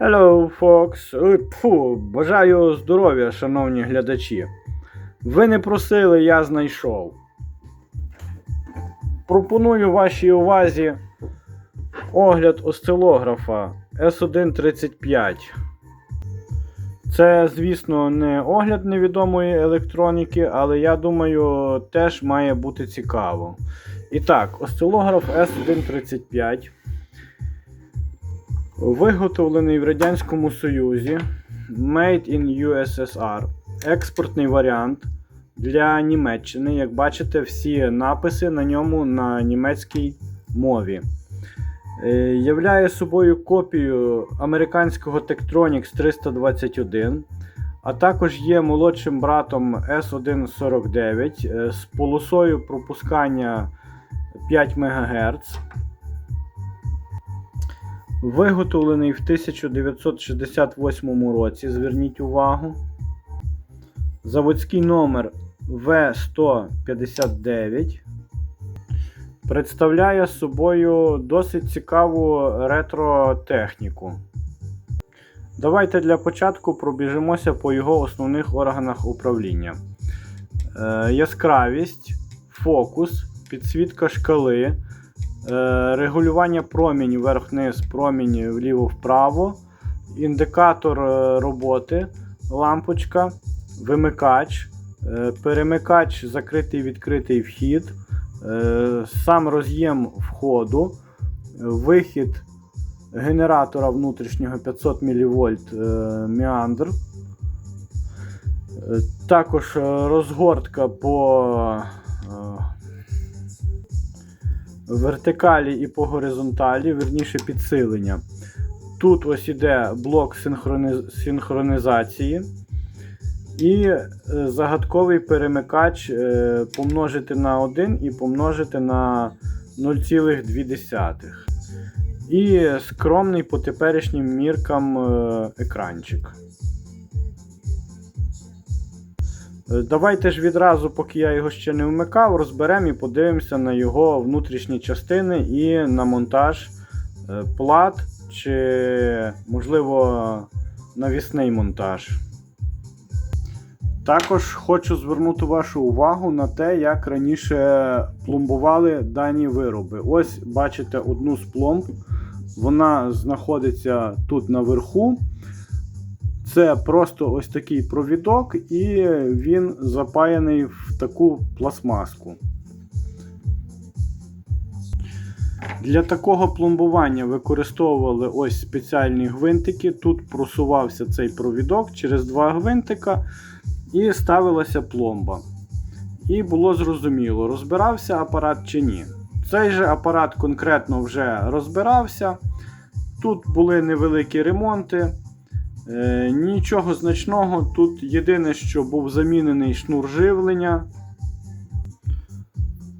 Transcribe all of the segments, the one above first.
Hello, Fox. Фу, бажаю здоров'я, шановні глядачі. Ви не просили, я знайшов. Пропоную вашій увазі огляд осцилографа S135. Це, звісно, не огляд невідомої електроніки, але я думаю, теж має бути цікаво. І так, осцилограф S135 виготовлений в Радянському Союзі Made in USSR. Експортний варіант для Німеччини. Як бачите, всі написи на ньому на німецькій мові. Е, Являє собою копію американського Tektronix 321, а також є молодшим братом S149 е, з полосою пропускання 5 МГц. Виготовлений в 1968 році, зверніть увагу. Заводський номер В159 представляє собою досить цікаву ретро-техніку. Давайте для початку пробіжимося по його основних органах управління. Е, яскравість, фокус, підсвітка шкали, регулювання промінь вверх-вниз, промінь вліво-вправо, індикатор е, роботи, лампочка, вимикач, е, перемикач, закритий відкритий вхід, е, сам роз'єм входу, е, вихід генератора внутрішнього 500 мВ Меандр. Е, Також е, розгортка по е, вертикалі і по горизонталі, верніше підсилення. Тут ось іде блок синхрони- синхронізації. І е, загадковий перемикач е, помножити на 1 і помножити на 0,2. І скромний по теперішнім міркам е, екранчик. Е, Давайте ж відразу, поки я його ще не вмикав, розберемо і подивимося на його внутрішні частини і на монтаж е, плат чи, можливо, навісний монтаж. Також хочу звернути вашу увагу на те, як раніше пломбували дані вироби. Ось бачите одну з пломб. Вона знаходиться тут наверху. Це просто ось такий провідок, і він запаяний в таку пластмаску. Для такого пломбування використовували ось спеціальні гвинтики. Тут просувався цей провідок через два гвинтика і ставилася пломба. І було зрозуміло, розбирався апарат чи ні. Цей же апарат конкретно вже розбирався. Тут були невеликі ремонти. Е, нічого значного. Тут єдине, що був замінений шнур живлення.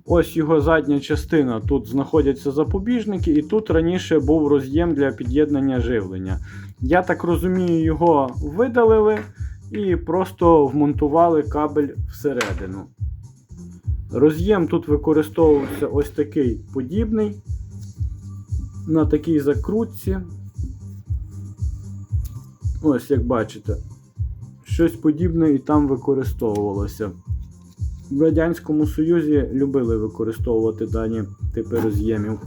Ось його задня частина. Тут знаходяться запобіжники, і тут раніше був роз'єм для під'єднання живлення. Я так розумію, його видалили і просто вмонтували кабель всередину. Роз'єм тут використовувався ось такий подібний. На такій закрутці. Ось як бачите, щось подібне і там використовувалося. В Радянському Союзі любили використовувати дані типи роз'ємів.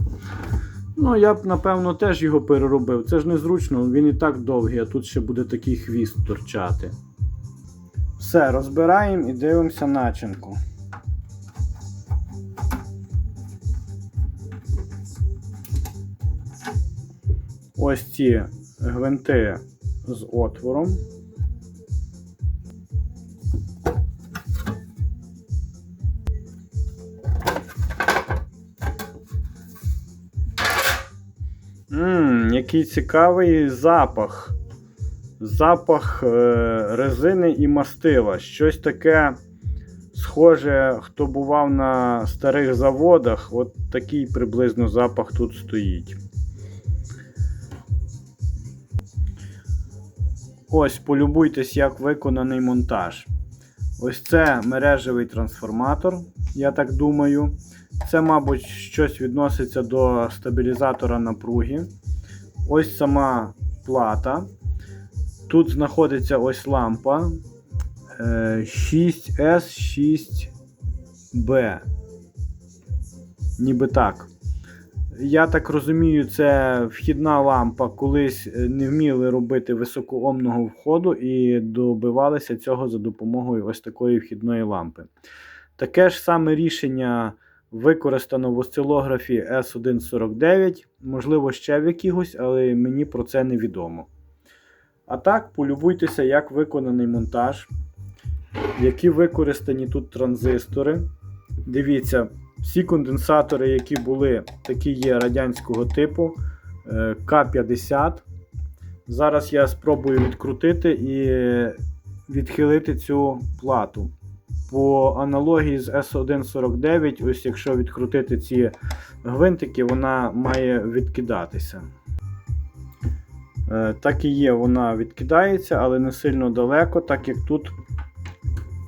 Ну, я б, напевно, теж його переробив. Це ж незручно, він і так довгий, а тут ще буде такий хвіст торчати. Все, розбираємо і дивимося начинку. Ось ці гвинти з отвором. Ммм, який цікавий запах. Запах е, резини і мастила. Щось таке схоже, хто бував на старих заводах, от такий приблизно запах тут стоїть. Ось, полюбуйтесь, як виконаний монтаж. Ось це мережевий трансформатор, я так думаю. Це, мабуть, щось відноситься до стабілізатора напруги. Ось сама плата. Тут знаходиться ось лампа е, 6S6B. Ніби так. Я так розумію, це вхідна лампа. Колись е, не вміли робити високоомного входу і добивалися цього за допомогою ось такої вхідної лампи. Таке ж саме рішення використано в осцилографі S149, можливо, ще в якихось, але мені про це не відомо. А так, полюбуйтеся, як виконаний монтаж, які використані тут транзистори. Дивіться, всі конденсатори, які були, такі є радянського типу е, К50. Зараз я спробую відкрутити і відхилити цю плату. По аналогії з S149, ось якщо відкрутити ці гвинтики, вона має відкидатися. Е, Так і є, вона відкидається, але не сильно далеко, так як тут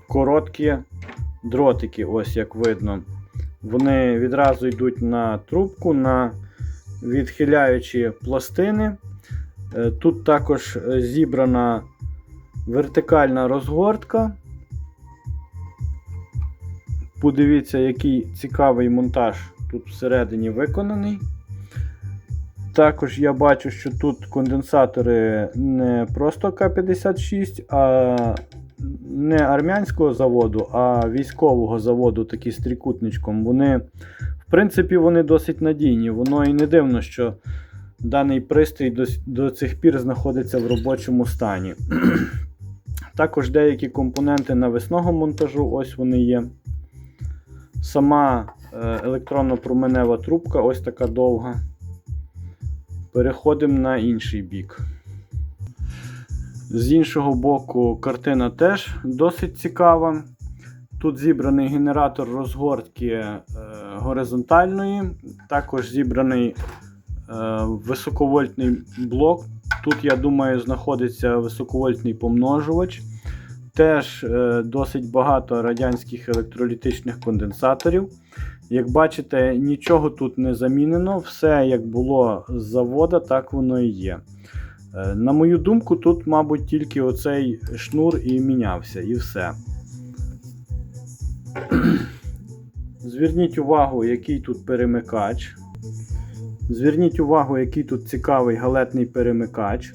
короткі дротики, ось як видно. Вони відразу йдуть на трубку, на відхиляючі пластини. Е, Тут також е, зібрана вертикальна розгортка. Подивіться, який цікавий монтаж тут всередині виконаний. Також я бачу, що тут конденсатори не просто К-56, а не армянського заводу, а військового заводу, такі з трикутничком. Вони, в принципі, вони досить надійні. Воно і не дивно, що даний пристрій до, до цих пір знаходиться в робочому стані. Також деякі компоненти навісного монтажу, ось вони є. Сама е, електронно-променева трубка, ось така довга. Переходимо на інший бік. З іншого боку, картина теж досить цікава. Тут зібраний генератор розгортки е, горизонтальної, також зібраний е, високовольтний блок. Тут, я думаю, знаходиться високовольтний помножувач. Теж е, досить багато радянських електролітичних конденсаторів. Як бачите, нічого тут не замінено, все як було з завода, так воно і є. Е, На мою думку, тут, мабуть, тільки оцей шнур і мінявся, і все. Зверніть увагу, який тут перемикач. Зверніть увагу, який тут цікавий галетний перемикач.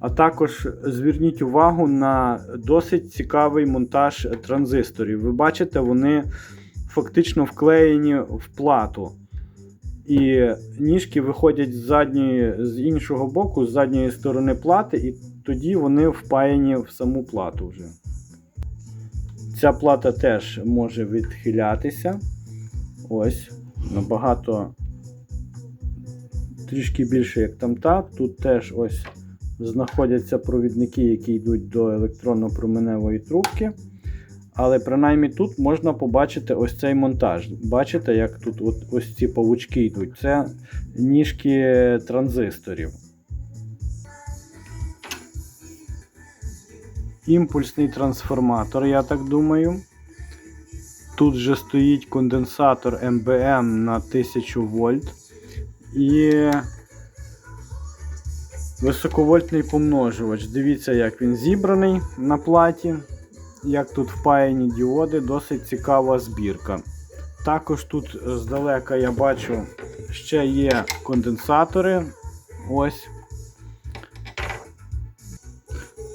А також зверніть увагу на досить цікавий монтаж транзисторів. Ви бачите, вони фактично вклеєні в плату. І ніжки виходять з задньої, з іншого боку, з задньої сторони плати, і тоді вони впаяні в саму плату вже. Ця плата теж може відхилятися. Ось, набагато трішки більше, як там та. Тут теж ось знаходяться провідники, які йдуть до електронно-променевої трубки. Але принаймні тут можна побачити ось цей монтаж. Бачите, як тут от, ось ці павучки йдуть. Це ніжки транзисторів. Імпульсний трансформатор, я так думаю. Тут же стоїть конденсатор МБМ на 1000 вольт. І високовольтний помножувач. Дивіться, як він зібраний на платі. Як тут впаяні діоди, досить цікава збірка. Також тут здалека я бачу ще є конденсатори. Ось.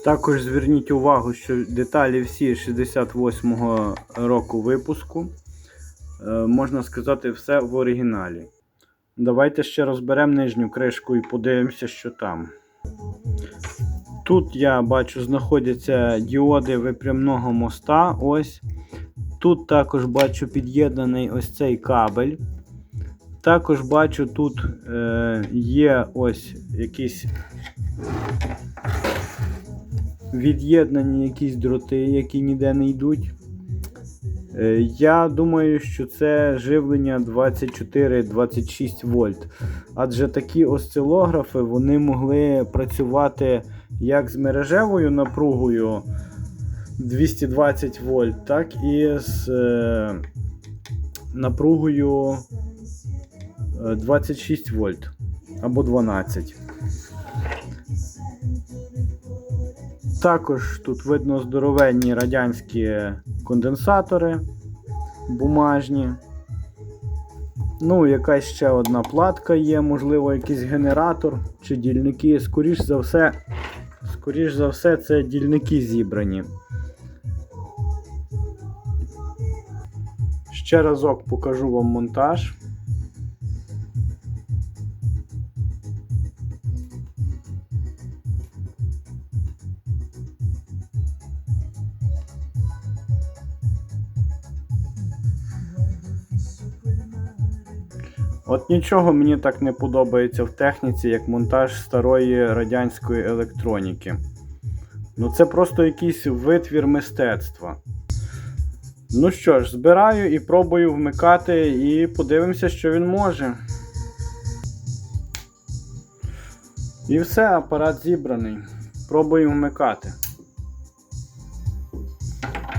Також зверніть увагу, що деталі всі 68-го року випуску. Е, можна сказати, все в оригіналі. Давайте ще розберемо нижню кришку і подивимося, що там. Тут я бачу знаходяться діоди випрямного моста. Ось. Тут також бачу під'єднаний ось цей кабель. Також бачу, тут е, є ось якісь від'єднані якісь дроти, які ніде не йдуть. Е, Я думаю, що це живлення 24-26 вольт. Адже такі осцилографи вони могли працювати як з мережевою напругою 220 вольт, так і з е, напругою е, 26 вольт або 12. Також тут видно здоровенні радянські конденсатори бумажні. Ну, якась ще одна платка є, можливо, якийсь генератор чи дільники. Скоріш за все, скоріш за все, це дільники зібрані. Ще разок покажу вам монтаж. От нічого мені так не подобається в техніці, як монтаж старої радянської електроніки. Ну це просто якийсь витвір мистецтва. Ну що ж, збираю і пробую вмикати, і подивимося, що він може. І все, апарат зібраний. Пробую вмикати.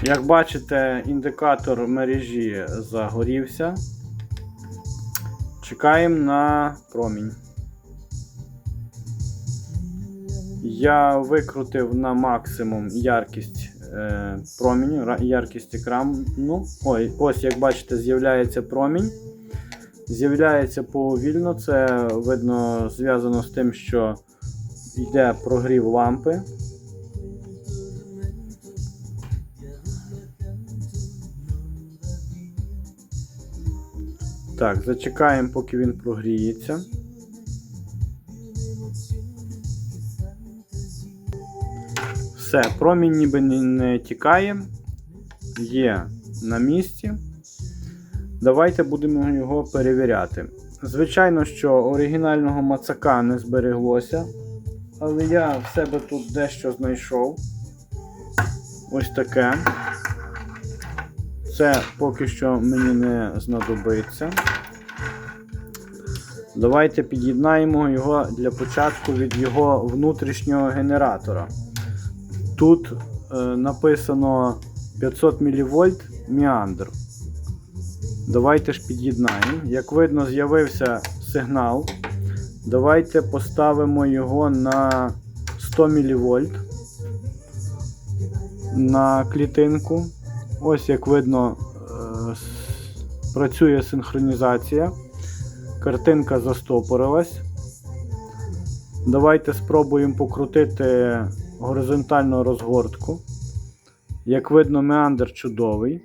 Як бачите, індикатор мережі загорівся. Чекаємо на промінь. Я викрутив на максимум яркість е, проміню, яркість екрану. Ой, ось, як бачите, з'являється промінь. З'являється повільно. Це видно зв'язано з тим, що йде прогрів лампи. Так, зачекаємо, поки він прогріється. Все, промінь ніби не, тікає, є на місці. Давайте будемо його перевіряти. Звичайно, що оригінального мацака не збереглося, але я в себе тут дещо знайшов. Ось таке. Це поки що мені не знадобиться. Давайте під'єднаємо його для початку від його внутрішнього генератора. Тут е, написано 500 мВ міандр. Давайте ж під'єднаємо. Як видно, з'явився сигнал. Давайте поставимо його на 100 мВ на клітинку. Ось як видно, е, працює синхронізація. Картинка застопорилась. Давайте спробуємо покрутити горизонтальну розгортку. Як видно, меандр чудовий.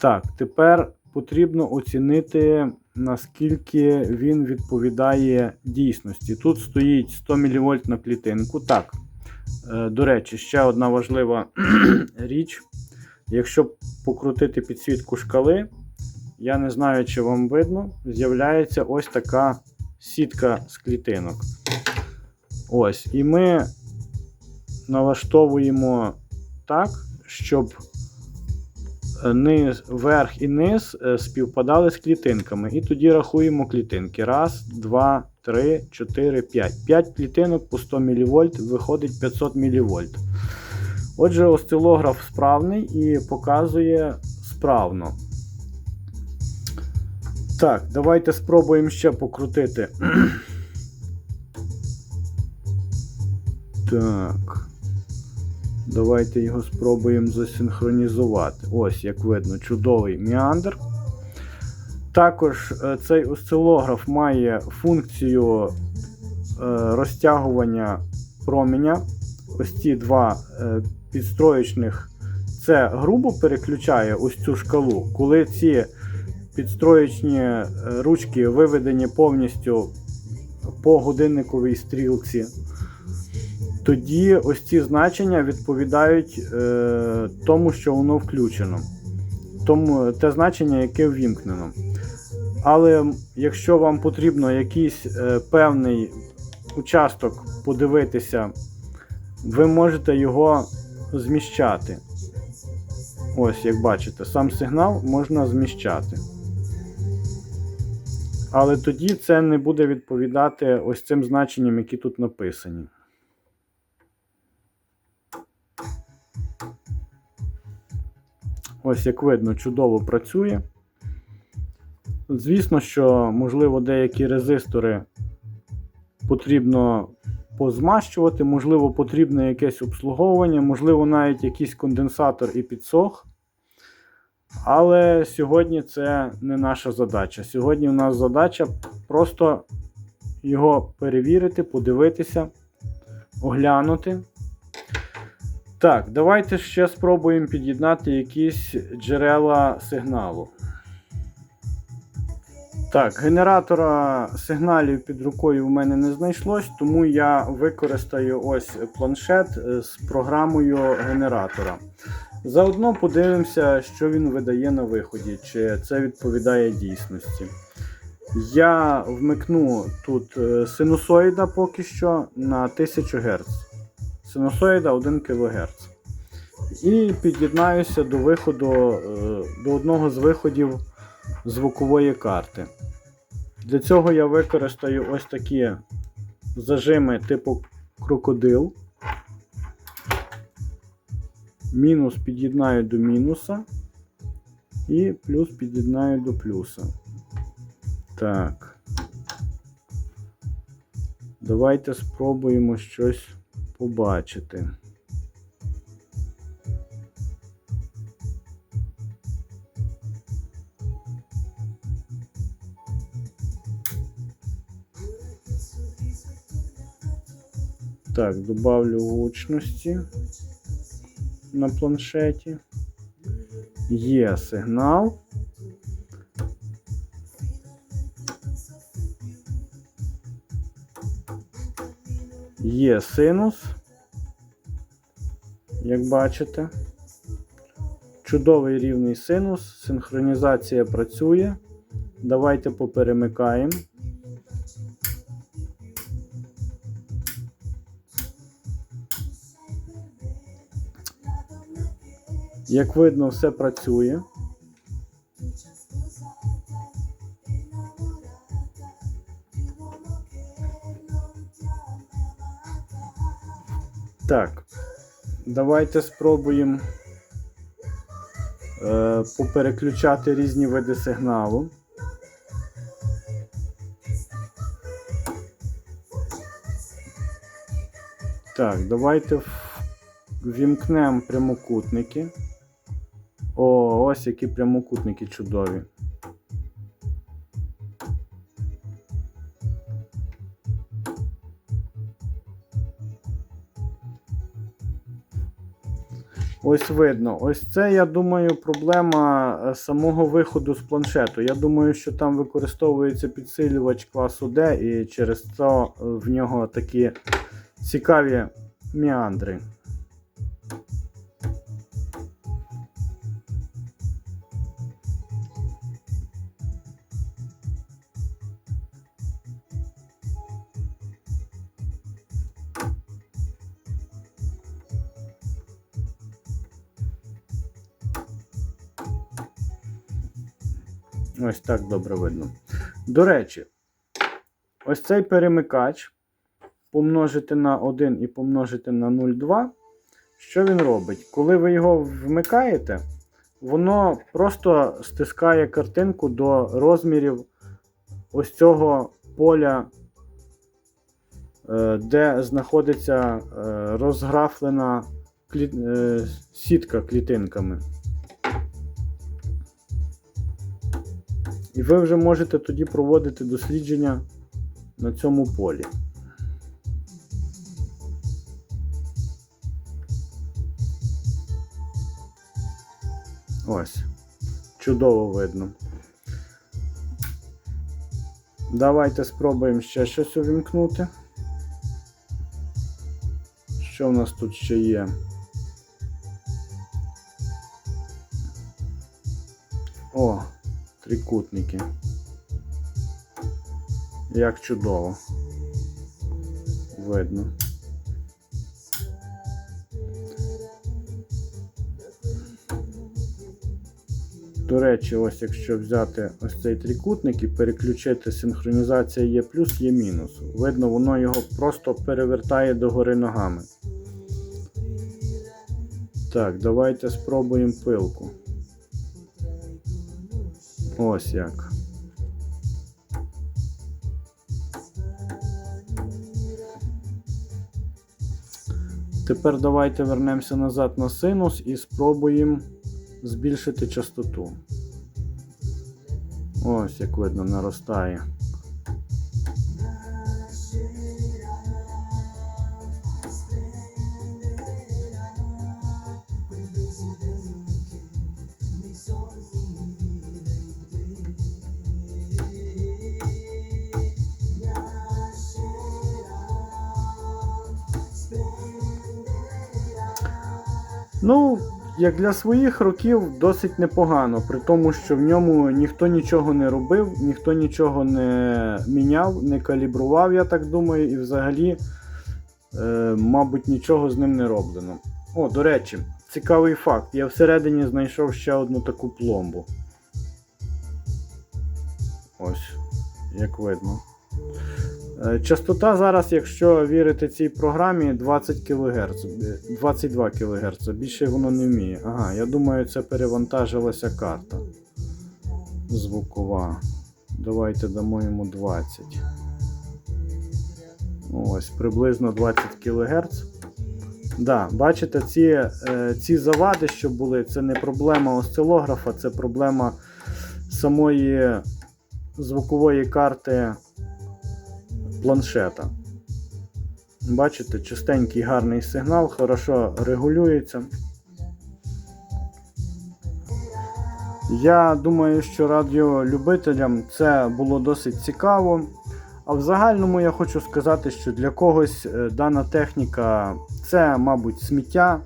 Так, тепер потрібно оцінити, наскільки він відповідає дійсності. Тут стоїть 100 мВ на клітинку. Так, е, до речі, ще одна важлива річ. Якщо покрутити підсвітку шкали, я не знаю, чи вам видно, з'являється ось така сітка з клітинок. Ось. І ми налаштовуємо так, щоб низ, верх і низ е, співпадали з клітинками. І тоді рахуємо клітинки. Раз, два, три, чотири, п'ять. П'ять клітинок по 100 мВ виходить 500 мВ. Отже, осцилограф справний і показує справно. Так, давайте спробуємо ще покрутити. Так. Давайте його спробуємо засинхронізувати. Ось, як видно, чудовий міандр. Також е, цей осцилограф має функцію е, розтягування променя. Ось ці два е, підстроєчних. Це грубо переключає ось цю шкалу, коли ці підстроєчні е, ручки виведені повністю по годинниковій стрілці. Тоді ось ці значення відповідають е, тому, що воно включено. Тому те значення, яке ввімкнено. Але якщо вам потрібно якийсь е, певний участок подивитися, ви можете його зміщати. Ось, як бачите, сам сигнал можна зміщати. Але тоді це не буде відповідати ось цим значенням, які тут написані. Ось, як видно, чудово працює. Звісно, що, можливо, деякі резистори потрібно позмащувати, можливо, потрібне якесь обслуговування, можливо, навіть якийсь конденсатор і підсох. Але сьогодні це не наша задача. Сьогодні у нас задача просто його перевірити, подивитися, оглянути. Так, давайте ще спробуємо під'єднати якісь джерела сигналу. Так, генератора сигналів під рукою в мене не знайшлось, тому я використаю ось планшет е, з програмою генератора. Заодно подивимося, що він видає на виході, чи це відповідає дійсності. Я вмикну тут е, синусоїда поки що на 1000 Гц. Синусоїда 1 кГц. І під'єднаюся до виходу, е, до одного з виходів звукової карти. Для цього я використаю ось такі зажими типу крокодил. Мінус під'єднаю до мінуса. І плюс під'єднаю до плюса. Так. Давайте спробуємо щось побачити. Так, добавлю гучності на планшеті. Є сигнал. Є синус, як бачите. Чудовий рівний синус, синхронізація працює. Давайте поперемикаємо. Як видно, все працює. Так, давайте спробуємо е, попереключати різні види сигналу. Так, давайте в- ввімкнемо прямокутники. Ось які прямокутники чудові. Ось видно. Ось це, я думаю, проблема е, самого виходу з планшету. Я думаю, що там використовується підсилювач класу D, і через це е, в нього такі цікаві міандри. Так добре видно. До речі, ось цей перемикач помножити на 1 і помножити на 0,2. Що він робить? Коли ви його вмикаєте, воно просто стискає картинку до розмірів ось цього поля, е, де знаходиться е, розграфлена е, сітка клітинками. І ви вже можете тоді проводити дослідження на цьому полі. Ось. Чудово видно. Давайте спробуємо ще щось увімкнути. Що в нас тут ще є? О, трикутники. Як чудово. Видно. До речі, ось якщо взяти ось цей трикутник і переключити синхронізація є плюс, є мінус. Видно, воно його просто перевертає догори ногами. Так, давайте спробуємо пилку. Ось як. Тепер давайте вернемося назад на синус і спробуємо збільшити частоту. Ось, як видно, наростає. Ну, як для своїх років досить непогано, при тому, що в ньому ніхто нічого не робив, ніхто нічого не міняв, не калібрував, я так думаю, і взагалі, е, мабуть, нічого з ним не роблено. О, до речі, цікавий факт. Я всередині знайшов ще одну таку пломбу. Ось, як видно. Е, Частота зараз, якщо вірити цій програмі, 20 кГц, 22 кГц. Більше воно не вміє. Ага, я думаю, це перевантажилася карта звукова. Давайте дамо йому 20. Ось, приблизно 20 кГц. Да, бачите, ці, е, ці завади, що були, це не проблема осцилографа, це проблема самої звукової карти планшета. Бачите, чистенький гарний сигнал, хорошо регулюється. Я думаю, що радіолюбителям це було досить цікаво. А в загальному я хочу сказати, що для когось е, дана техніка це, мабуть, сміття,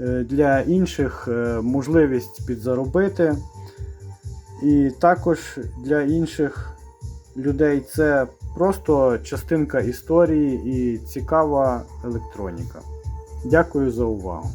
е, для інших е, можливість підзаробити. І також для інших людей це просто частинка історії і цікава електроніка. Дякую за увагу.